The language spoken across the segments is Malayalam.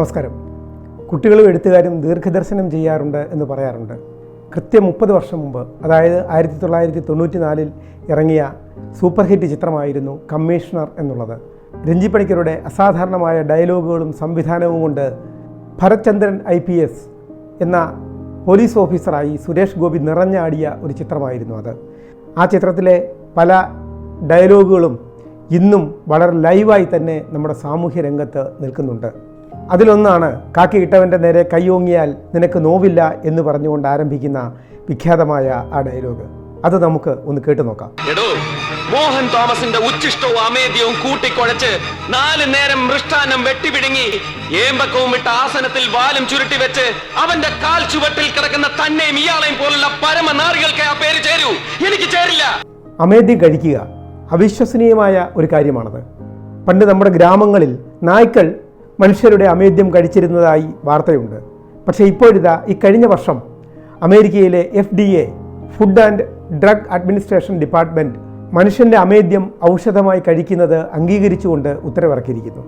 നമസ്കാരം. കുട്ടികളും എഴുത്തുകാരും ദീർഘദർശനം ചെയ്യാറുണ്ട് എന്ന് പറയാറുണ്ട്. കൃത്യം മുപ്പത് വർഷം മുമ്പ് അതായത് ആയിരത്തി തൊള്ളായിരത്തി തൊണ്ണൂറ്റി നാലിൽ ഇറങ്ങിയ സൂപ്പർ ഹിറ്റ് ചിത്രമായിരുന്നു കമ്മീഷണർ എന്നുള്ളത്. രഞ്ജിപ്പണിക്കരുടെ അസാധാരണമായ ഡയലോഗുകളും സംവിധാനവും കൊണ്ട് ഭരത്ചന്ദ്രൻ ഐ പി എസ് എന്ന പോലീസ് ഓഫീസറായി സുരേഷ് ഗോപി നിറഞ്ഞാടിയ ഒരു ചിത്രമായിരുന്നു അത്. ആ ചിത്രത്തിലെ പല ഡയലോഗുകളും ഇന്നും വളരെ ലൈവായി തന്നെ നമ്മുടെ സാമൂഹ്യ രംഗത്ത് നിൽക്കുന്നുണ്ട്. അതിലൊന്നാണ് കാക്കി ഇട്ടവന്റെ നേരെ കൈയോങ്ങിയാൽ നിനക്ക് നോവില്ല എന്ന് പറഞ്ഞുകൊണ്ട് ആരംഭിക്കുന്ന വിഖ്യാതമായ ആ ഡയലോഗ്. അത് നമുക്ക് ഒന്ന് കേട്ടു നോക്കാം. മോഹൻ തോമസിന്റെ ഉച്ചിഷ്ടവും അമേദ്യവും കൂട്ടിക്കുഴച്ച് നാല് നേരം മൃഷ്ടാനം വെട്ടിപിടുങ്ങി ഏമ്പക്കവും വിട്ട ആസനത്തിൽ വാലും ചുരുട്ടി വെച്ച് അവന്റെ കാൽ ചുവട്ടിൽ കിടക്കുന്ന തന്നെയും ഇയാളെയും പോലുള്ള പരമനാറികൾക്ക് ആ പേര് ചേരൂ. എനിക്ക് ചേരില്ല. അമേദ്യം കഴിക്കുക. അവിശ്വസനീയമായ ഒരു കാര്യമാണത്. പണ്ട് നമ്മുടെ ഗ്രാമങ്ങളിൽ നായ്ക്കൾ മനുഷ്യരുടെ അമേദ്യം കഴിച്ചിരുന്നതായി വാർത്തയുണ്ട്. പക്ഷേ ഇപ്പോഴിതാ ഈ കഴിഞ്ഞ വർഷം അമേരിക്കയിലെ F D A food and drug administration department മനുഷ്യന്റെ അമേദ്യം ഔഷധമായി കഴിക്കുന്നത് അംഗീകരിച്ചുകൊണ്ട് ഉത്തരവിറക്കിയിരിക്കുന്നു.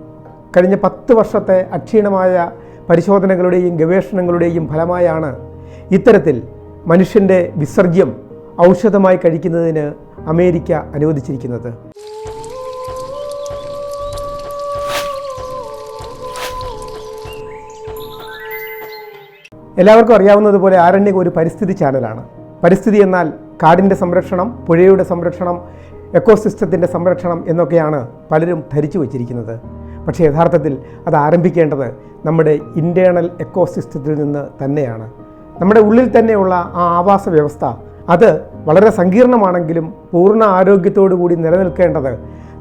കഴിഞ്ഞ പത്ത് വർഷത്തെ അക്ഷീണമായ പരിശോധനകളുടെയും ഗവേഷണങ്ങളുടെയും ഫലമായാണ് ഇത്തരത്തിൽ മനുഷ്യന്റെ വിസർജ്യം ഔഷധമായി കഴിക്കുന്നതിന് അമേരിക്ക അനുവദിച്ചിരിക്കുന്നത്. എല്ലാവർക്കും അറിയാവുന്നതുപോലെ ആരണ്യക ഒരു പരിസ്ഥിതി ചാനലാണ്. പരിസ്ഥിതി എന്നാൽ കാടിന്റെ സംരക്ഷണം പുഴയുടെ സംരക്ഷണം എക്കോസിസ്റ്റത്തിന്റെ സംരക്ഷണം എന്നൊക്കെയാണ് പലരും ധരിച്ചു വച്ചിരിക്കുന്നത്. പക്ഷേ യഥാർത്ഥത്തിൽ അത് ആരംഭിക്കേണ്ടത് നമ്മുടെ ഇന്റേണൽ എക്കോസിസ്റ്റത്തിൽ നിന്ന് തന്നെയാണ്. നമ്മുടെ ഉള്ളിൽ തന്നെയുള്ള ആ ആവാസ വ്യവസ്ഥ അത് വളരെ സങ്കീർണമാണെങ്കിലും പൂർണ ആരോഗ്യത്തോടു കൂടി നിലനിൽക്കേണ്ടത്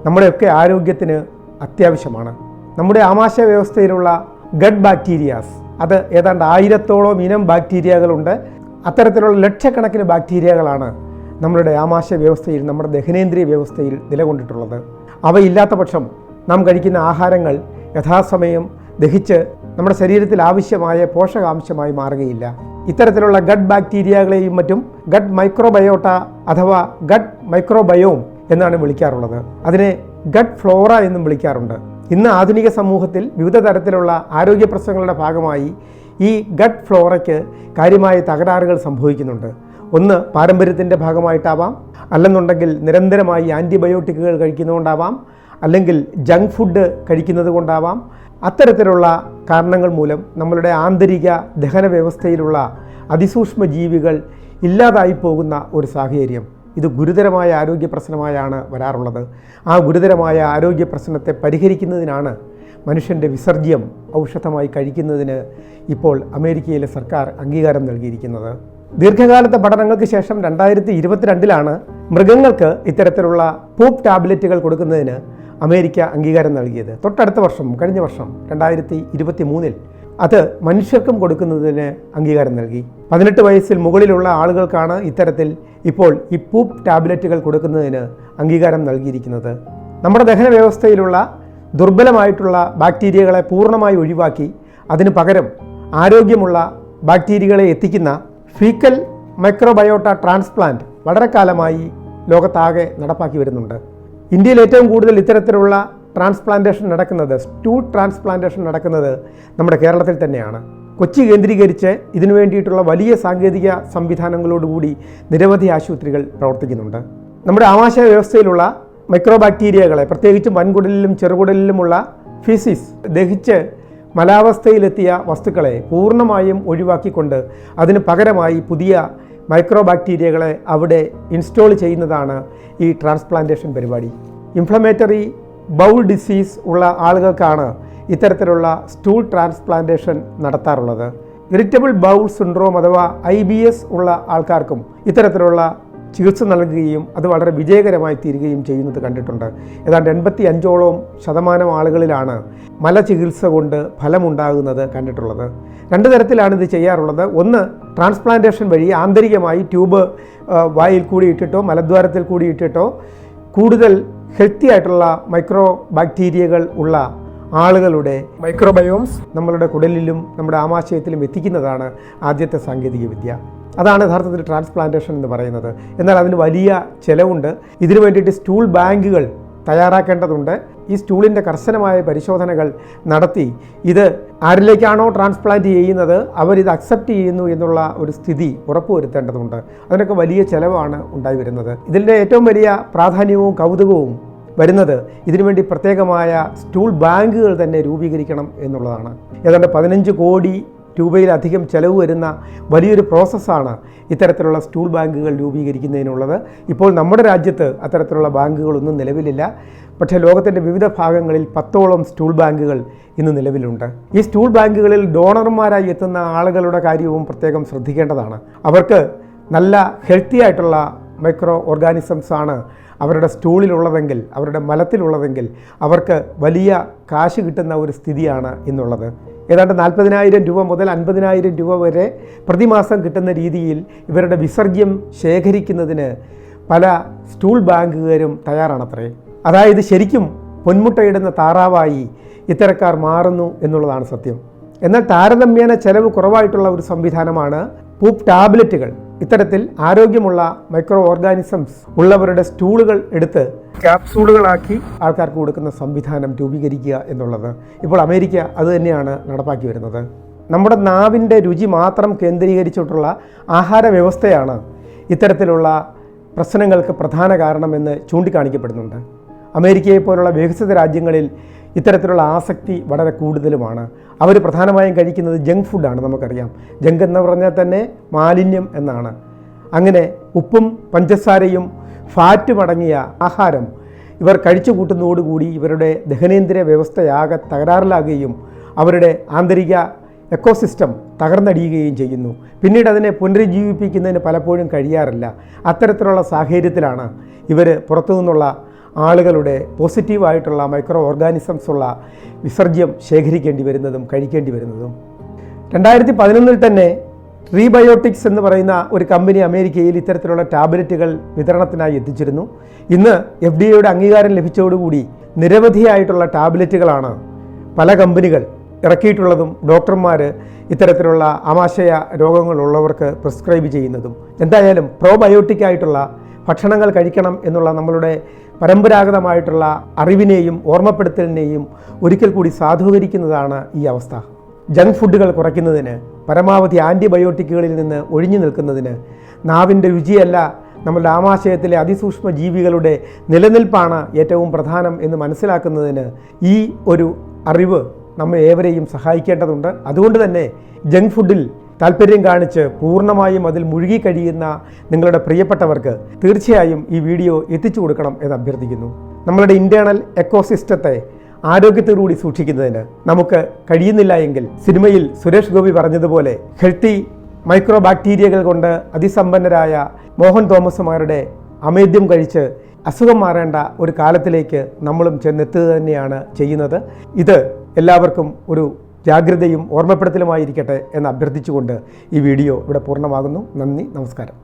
നമ്മുടെയൊക്കെ ആരോഗ്യത്തിന് അത്യാവശ്യമാണ്. നമ്മുടെ ആമാശയ വ്യവസ്ഥയിലുള്ള ഗഡ് ബാക്ടീരിയാസ് അത് ഏതാണ്ട് ആയിരത്തോളം ഇനം ബാക്ടീരിയകളുണ്ട്. അത്തരത്തിലുള്ള ലക്ഷക്കണക്കിന് ബാക്ടീരിയകളാണ് നമ്മളുടെ ആമാശയ വ്യവസ്ഥയിൽ നമ്മുടെ ദഹനേന്ദ്രിയ വ്യവസ്ഥയിൽ നിലകൊണ്ടിട്ടുള്ളത്. അവയില്ലാത്ത പക്ഷം നാം കഴിക്കുന്ന ആഹാരങ്ങൾ യഥാസമയം ദഹിച്ച് നമ്മുടെ ശരീരത്തിൽ ആവശ്യമായ പോഷകാംശമായി മാറുകയില്ല. ഇത്തരത്തിലുള്ള ഗഡ് ബാക്ടീരിയകളെയും മറ്റും ഗഡ് മൈക്രോബയോട്ട അഥവാ ഗഡ് മൈക്രോബയോം എന്നാണ് വിളിക്കാറുള്ളത്. അതിനെ ഗഡ് ഫ്ലോറ എന്നും വിളിക്കാറുണ്ട്. ഇന്ന് ആധുനിക സമൂഹത്തിൽ വിവിധ തരത്തിലുള്ള ആരോഗ്യ പ്രശ്നങ്ങളുടെ ഭാഗമായി ഈ ഗട്ട് ഫ്ലോറയ്ക്ക് കാര്യമായ തകരാറുകൾ സംഭവിക്കുന്നുണ്ട്. ഒന്ന് പാരമ്പര്യത്തിന്റെ ഭാഗമായിട്ടാവാം. അല്ലെന്നുണ്ടെങ്കിൽ നിരന്തരമായി ആന്റിബയോട്ടിക്കുകൾ കഴിക്കുന്നതുകൊണ്ടാവാം. അല്ലെങ്കിൽ ജങ്ക് ഫുഡ് കഴിക്കുന്നത് കൊണ്ടാവാം അത്തരത്തിലുള്ള കാരണങ്ങൾ മൂലം നമ്മളുടെ ആന്തരിക ദഹന വ്യവസ്ഥയിലുള്ള അതിസൂക്ഷ്മ ജീവികൾ ഇല്ലാതായി പോകുന്ന ഒരു സാഹചര്യം. ഇത് ഗുരുതരമായ ആരോഗ്യ പ്രശ്നമായാണ് വരാറുള്ളത്. ആ ഗുരുതരമായ ആരോഗ്യ പ്രശ്നത്തെ പരിഹരിക്കുന്നതിനാണ് മനുഷ്യന്റെ വിസർജ്യം ഔഷധമായി കഴിക്കുന്നതിന് ഇപ്പോൾ അമേരിക്കയിലെ സർക്കാർ അംഗീകാരം നൽകിയിരിക്കുന്നത്. ദീർഘകാലത്തെ പഠനങ്ങൾക്ക് ശേഷം രണ്ടായിരത്തി ഇരുപത്തിരണ്ടിലാണ് മൃഗങ്ങൾക്ക് ഇത്തരത്തിലുള്ള പൂപ്പ് ടാബ്ലറ്റുകൾ കൊടുക്കുന്നതിന് അമേരിക്ക അംഗീകാരം നൽകിയത്. തൊട്ടടുത്ത വർഷം കഴിഞ്ഞ വർഷം രണ്ടായിരത്തി ഇരുപത്തി മൂന്നിൽ അത് മനുഷ്യർക്കും കൊടുക്കുന്നതിന് അംഗീകാരം നൽകി. പതിനെട്ട് വയസ്സിൽ മുകളിലുള്ള ആളുകൾക്കാണ് ഇത്തരത്തിൽ ഇപ്പോൾ ഈ പൂപ്പ് ടാബ്ലറ്റുകൾ കൊടുക്കുന്നതിന് അംഗീകാരം നൽകിയിരിക്കുന്നത്. നമ്മുടെ ദഹന വ്യവസ്ഥയിലുള്ള ദുർബലമായിട്ടുള്ള ബാക്ടീരിയകളെ പൂർണമായി ഒഴിവാക്കി അതിന് പകരം ആരോഗ്യമുള്ള ബാക്ടീരിയകളെ എത്തിക്കുന്ന ഫീക്കൽ മൈക്രോബയോട്ട ട്രാൻസ്പ്ലാന്റ് വളരെ കാലമായി ലോകത്താകെ നടപ്പാക്കി വരുന്നുണ്ട്. ഇന്ത്യയിൽ ഏറ്റവും കൂടുതൽ ഇത്തരത്തിലുള്ള ട്രാൻസ്പ്ലാന്റേഷൻ നടക്കുന്നത് സ്റ്റൂൾ ട്രാൻസ്പ്ലാന്റേഷൻ നടക്കുന്നത് നമ്മുടെ കേരളത്തിൽ തന്നെയാണ്. കൊച്ചി കേന്ദ്രീകരിച്ച് ഇതിനു വേണ്ടിയിട്ടുള്ള വലിയ സാങ്കേതിക സംവിധാനങ്ങളോടുകൂടി നിരവധി ആശുപത്രികൾ പ്രവർത്തിക്കുന്നുണ്ട്. നമ്മുടെ ആമാശയ വ്യവസ്ഥയിലുള്ള മൈക്രോബാക്ടീരിയകളെ പ്രത്യേകിച്ചും വൻകുടലിലും ചെറുകുടലിലുമുള്ള ഫിസിസ് ദഹിച്ച് മലാവസ്ഥയിലെത്തിയ വസ്തുക്കളെ പൂർണമായും ഒഴിവാക്കിക്കൊണ്ട് അതിന് പകരമായി പുതിയ മൈക്രോബാക്ടീരിയകളെ അവിടെ ഇൻസ്റ്റോൾ ചെയ്യുന്നതാണ് ഈ ട്രാൻസ്പ്ലാന്റേഷൻ പരിപാടി. ഇൻഫ്ലമേറ്ററി ബൗൾ ഡിസീസ് ഉള്ള ആളുകൾക്കാണ് ഇത്തരത്തിലുള്ള സ്റ്റൂൾ ട്രാൻസ്പ്ലാന്റേഷൻ നടത്താറുള്ളത്. ഇറിറ്റബിൾ ബൗൾ സിൻഡ്രോം അഥവാ ഐ ബി എസ് ഉള്ള ആൾക്കാർക്കും ഇത്തരത്തിലുള്ള ചികിത്സ നൽകുകയും അത് വളരെ വിജയകരമായി തീരുകയും ചെയ്യുന്നത് കണ്ടിട്ടുണ്ട്. ഏതാണ്ട് എൺപത്തി അഞ്ചോളം ശതമാനം ആളുകളിലാണ് മല ചികിത്സ കൊണ്ട് ഫലമുണ്ടാകുന്നത് കണ്ടിട്ടുള്ളത്. രണ്ട് തരത്തിലാണ് ഇത് ചെയ്യാറുള്ളത്. ഒന്ന് ട്രാൻസ്പ്ലാന്റേഷൻ വഴി ആന്തരികമായി ട്യൂബ് വായിൽ കൂടി ഇട്ടിട്ടോ മലദ്വാരത്തിൽ കൂടി ഇട്ടിട്ടോ കൂടുതൽ ഹെൽത്തി ആയിട്ടുള്ള മൈക്രോ ബാക്ടീരിയകൾ ഉള്ള ആളുകളുടെ മൈക്രോബയോംസ് നമ്മളുടെ കുടലിലും നമ്മുടെ ആമാശയത്തിലും എത്തിക്കുന്നതാണ് ആദ്യത്തെ സാങ്കേതിക വിദ്യ. അതാണ് യഥാർത്ഥത്തിൽ ട്രാൻസ്പ്ലാന്റേഷൻ എന്ന് പറയുന്നത്. എന്നാൽ അതിന് വലിയ ചിലവുണ്ട്. ഇതിനു വേണ്ടിയിട്ട് സ്റ്റൂൾ ബാങ്കുകൾ തയ്യാറാക്കേണ്ടതുണ്ട്. ഈ സ്റ്റൂളിന്റെ കർശനമായ പരിശോധനകൾ നടത്തി ഇത് ആരിലേക്കാണോ ട്രാൻസ്പ്ലാന്റ് ചെയ്യുന്നത് അവരിത് അക്സെപ്റ്റ് ചെയ്യുന്നു എന്നുള്ള ഒരു സ്ഥിതി ഉറപ്പുവരുത്തേണ്ടതുണ്ട്. അതിനൊക്കെ വലിയ ചെലവാണ് ഉണ്ടായി വരുന്നത് ഇതിന്റെ ഏറ്റവും വലിയ പ്രാധാന്യവും കൗതുകവും വരുന്നത് ഇതിനുവേണ്ടി പ്രത്യേകമായ സ്റ്റൂൾ ബാങ്കുകൾ തന്നെ രൂപീകരിക്കണം എന്നുള്ളതാണ്. ഏതാണ്ട് പതിനഞ്ച് കോടി രൂപയിലധികം ചെലവ് വരുന്ന വലിയൊരു പ്രോസസ്സാണ് ഇത്തരത്തിലുള്ള സ്റ്റൂൾ ബാങ്കുകൾ രൂപീകരിക്കുന്നതിനുള്ളത്. ഇപ്പോൾ നമ്മുടെ രാജ്യത്ത് അത്തരത്തിലുള്ള ബാങ്കുകളൊന്നും നിലവിലില്ല. പക്ഷേ ലോകത്തിന്റെ വിവിധ ഭാഗങ്ങളിൽ പത്തോളം സ്റ്റൂൾ ബാങ്കുകൾ ഇന്ന് നിലവിലുണ്ട്. ഈ സ്റ്റൂൾ ബാങ്കുകളിൽ ഡോണർമാരായി എത്തുന്ന ആളുകളുടെ കാര്യവും പ്രത്യേകം ശ്രദ്ധിക്കേണ്ടതാണ്. അവർക്ക് നല്ല ഹെൽത്തി ആയിട്ടുള്ള മൈക്രോ ഓർഗാനിസംസ് ആണ് അവരുടെ സ്റ്റൂളിലുള്ളതെങ്കിൽ അവരുടെ മലത്തിലുള്ളതെങ്കിൽ അവർക്ക് വലിയ കാശ് കിട്ടുന്ന ഒരു സ്ഥിതിയാണ് ഇന്നുള്ളത്. ഏതാണ്ട് നാൽപ്പതിനായിരം രൂപ മുതൽ അൻപതിനായിരം രൂപ വരെ പ്രതിമാസം കിട്ടുന്ന രീതിയിൽ ഇവരുടെ വിസർജ്യം ശേഖരിക്കുന്നതിന് പല സ്റ്റൂൾ ബാങ്കുകാരും തയ്യാറാണത്രേ. അതായത് ശരിക്കും പൊന്മുട്ടയിടുന്ന താറാവായി ഇത്തരക്കാർ മാറുന്നു എന്നുള്ളതാണ് സത്യം. എന്നാൽ താരതമ്യേന ചെലവ് കുറവായിട്ടുള്ള ഒരു സംവിധാനമാണ് പൂപ്പ് ടാബ്ലറ്റുകൾ. ഇത്തരത്തിൽ ആരോഗ്യമുള്ള മൈക്രോ ഓർഗാനിസംസ് ഉള്ളവരുടെ സ്റ്റൂളുകൾ എടുത്ത് ക്യാപ്സൂളുകളാക്കി ആൾക്കാർക്ക് കൊടുക്കുന്ന സംവിധാനം രൂപീകരിക്കുക എന്നുള്ളത്. ഇപ്പോൾ അമേരിക്ക അത് തന്നെയാണ് നടപ്പാക്കി വരുന്നത്. നമ്മുടെ നാവിന്റെ രുചി മാത്രം കേന്ദ്രീകരിച്ചിട്ടുള്ള ആഹാര വ്യവസ്ഥയാണ് ഇത്തരത്തിലുള്ള പ്രശ്നങ്ങൾക്ക് പ്രധാന കാരണമെന്ന് ചൂണ്ടിക്കാണിക്കപ്പെടുന്നുണ്ട്. അമേരിക്കയെ പോലുള്ള വികസിത രാജ്യങ്ങളിൽ ഇത്തരത്തിലുള്ള ആസക്തി വളരെ കൂടുതലുമാണ്. അവർ പ്രധാനമായും കഴിക്കുന്നത് ജങ്ക് ഫുഡാണ് നമുക്കറിയാം. ജങ്ക് എന്ന് പറഞ്ഞാൽ തന്നെ മാലിന്യം എന്നാണ്. അങ്ങനെ ഉപ്പും പഞ്ചസാരയും ഫാറ്റും അടങ്ങിയ ആഹാരം ഇവർ കഴിച്ചു കൂട്ടുന്നതോടുകൂടി ഇവരുടെ ദഹനേന്ദ്രിയ വ്യവസ്ഥയാകെ തകരാറിലാകുകയും അവരുടെ ആന്തരിക എക്കോസിസ്റ്റം തകർന്നടിയുകയും ചെയ്യുന്നു. പിന്നീട് അതിനെ പുനരുജ്ജീവിപ്പിക്കുന്നതിന് പലപ്പോഴും കഴിയാറില്ല. അത്തരത്തിലുള്ള സാഹചര്യത്തിലാണ് ഇവർ പുറത്തു നിന്നുള്ള ആളുകളുടെ പോസിറ്റീവായിട്ടുള്ള മൈക്രോ ഓർഗാനിസംസ് ഉള്ള വിസർജ്യം ശേഖരിക്കേണ്ടി വരുന്നതും കഴിക്കേണ്ടി വരുന്നതും. രണ്ടായിരത്തി പതിനൊന്നിൽ തന്നെ റീബയോട്ടിക്സ് എന്ന് പറയുന്ന ഒരു കമ്പനി അമേരിക്കയിൽ ഇത്തരത്തിലുള്ള ടാബ്ലറ്റുകൾ വിതരണത്തിനായി എത്തിച്ചിരുന്നു. ഇന്ന് എഫ് ഡി എയുടെ അംഗീകാരം ലഭിച്ചതോടുകൂടി നിരവധിയായിട്ടുള്ള ടാബ്ലറ്റുകളാണ് പല കമ്പനികൾ ഇറക്കിയിട്ടുള്ളതും ഡോക്ടർമാർ ഇത്തരത്തിലുള്ള ആമാശയ രോഗങ്ങളുള്ളവർക്ക് പ്രിസ്ക്രൈബ് ചെയ്യുന്നതും. എന്തായാലും പ്രോബയോട്ടിക് ആയിട്ടുള്ള ഭക്ഷണങ്ങൾ കഴിക്കണം എന്നുള്ള നമ്മളുടെ പരമ്പരാഗതമായിട്ടുള്ള അറിവിനെയും ഓർമ്മപ്പെടുത്തലിനെയും ഒരിക്കൽ കൂടി സാധൂകരിക്കുന്നതാണ് ഈ അവസ്ഥ. ജങ്ക് ഫുഡുകൾ കുറയ്ക്കുന്നതിന് പരമാവധി ആന്റിബയോട്ടിക്കുകളിൽ നിന്ന് ഒഴിഞ്ഞു നിൽക്കുന്നതിന് നാവിന്റെ രുചിയല്ല നമ്മളുടെ ആമാശയത്തിലെ അതിസൂക്ഷ്മ ജീവികളുടെ നിലനിൽപ്പാണ് ഏറ്റവും പ്രധാനം എന്ന് മനസ്സിലാക്കുന്നതിന് ഈ ഒരു അറിവ് നമ്മെ ഏവരെയും സഹായിക്കേണ്ടതുണ്ട്. അതുകൊണ്ട് തന്നെ ജങ്ക് ഫുഡിൽ താല്പര്യം കാണിച്ച് പൂർണമായും അതിൽ മുഴുകി കഴിയുന്ന നിങ്ങളുടെ പ്രിയപ്പെട്ടവർക്ക് തീർച്ചയായും ഈ വീഡിയോ എത്തിച്ചു കൊടുക്കണം എന്ന് അഭ്യർത്ഥിക്കുന്നു. നമ്മളുടെ ഇന്റേണൽ എക്കോസിസ്റ്റത്തെ ആരോഗ്യത്തോടുകൂടി സൂക്ഷിക്കുന്നതിന് നമുക്ക് കഴിയുന്നില്ല എങ്കിൽ സിനിമയിൽ സുരേഷ് ഗോപി പറഞ്ഞതുപോലെ ഹെൽത്തി മൈക്രോ ബാക്ടീരിയകൾ കൊണ്ട് അതിസമ്പന്നരായ മോഹൻ തോമസുമാരുടെ അമേദ്യം കഴിച്ച് അസുഖം മാറേണ്ട ഒരു കാലത്തിലേക്ക് നമ്മളും ചെന്നെത്തുക തന്നെയാണ് ചെയ്യുന്നത്. ഇത് എല്ലാവർക്കും ഒരു ജാഗ്രതയും ഓർമ്മപ്പെടുത്തലുമായിരിക്കട്ടെ എന്ന് അഭ്യർത്ഥിച്ചുകൊണ്ട് ഈ വീഡിയോ ഇവിടെ പൂർണമാകുന്നു. നന്ദി നമസ്കാരം.